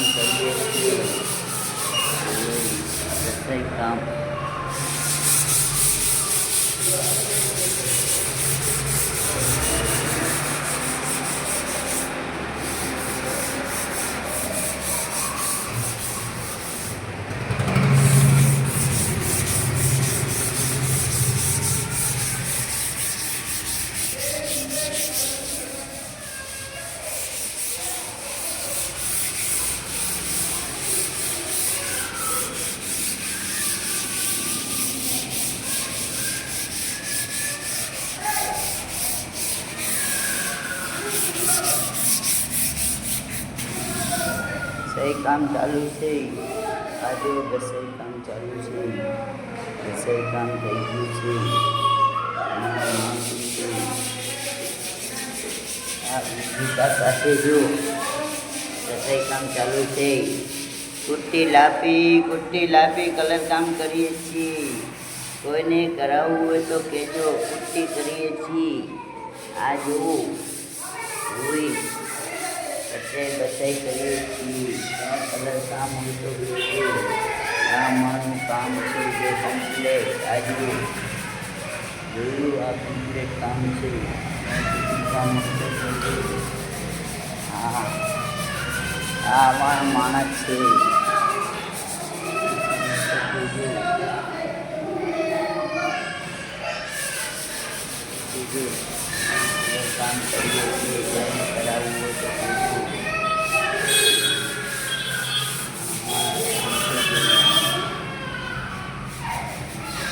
કામ કરીએ છીએ રસોઈ રસોઈ કામ ચાલુ છે. આજે રસોઈ કામ ચાલુ છે. રસોઈ કામ થઈ ગયું છે. આ વિકાસ સાથે જો. રસોઈ કામ ચાલુ છે. કુટ્ટી લાપી કુટ્ટી લાપી કલર કામ કરીએ છીએ. કોઈને કરાવવું હોય તો કહેજો કુટ્ટી કરીએ છીએ. આ જુઓ. જોઈ એટલે બસાઈ કરીએ છીએ. કલર કામ હોય તો બ્રાહ્મણનું કામ છે જે કમ્પ્લેટ આજે જોયું આ કમ્પ્લેટ કામ છે. કામ હોય. હા આ અમારા માણસ છે. કામ કરીએ.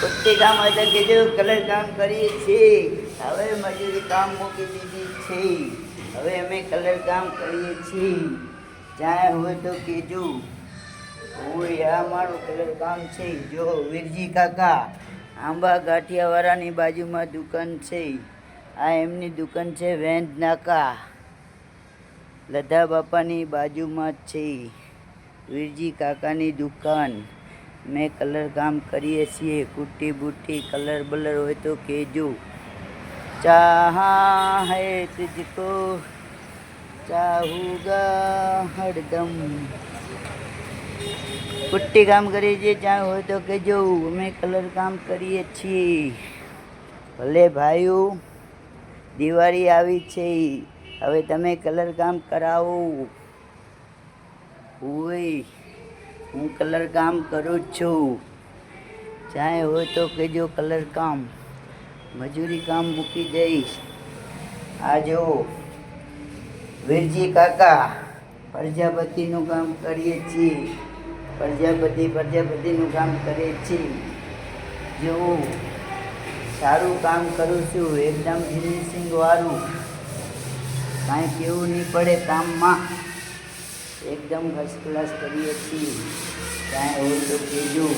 કુટ્ટી કામ હોય તો કીધું કલર કામ કરીએ છીએ, હવે મજૂરી કામ મૂકી દીધી છે. હવે અમે કલર કામ કરીએ છીએ. જ્યાં હોય તો કહેજો હું આ મારું કલર કામ છે. જો વીરજી કાકા, આંબા ગાંઠિયાવાળાની બાજુમાં દુકાન છે. આ એમની દુકાન છે વેંદ નાકા લધા બાપાની બાજુમાં જ છે. વીરજી કાકાની દુકાન. મેં કલર કામ કરીએ છીએ. કુટ્ટી બુટ્ટી કલર બલર હોય તો કહેજો. ચાહા હૈ તુજકો. ચાહુગા હરદમ કુટ્ટી કામ કરીએ છીએ, ચાહ હોય તો કહેજો. અમે કલર કામ કરીએ છીએ. ભલે ભાઈઓ, દિવાળી આવી છે. હવે તમે કલર કામ કરાવો. ઓય હું કલર કામ કરું છું. ચાહે હોય તો કહેજો કલર કામ. મજૂરી કામ મૂકી દઈશ. આ જો વીરજી કાકા, પ્રજાપતિનું કામ કરીએ છીએ. પ્રજાપતિ, પ્રજાપતિનું કામ કરીએ છીએ. જો સારું કામ કરું છું. એકદમ ફિનિશિંગ વાળું. કાંઈ કેવું નહીં પડે કામમાં. એકદમ ફર્સ્ટ ક્લાસ કરીએ છીએ. કાંઈ હોય તો કહેજો.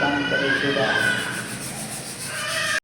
કામ કરે છે.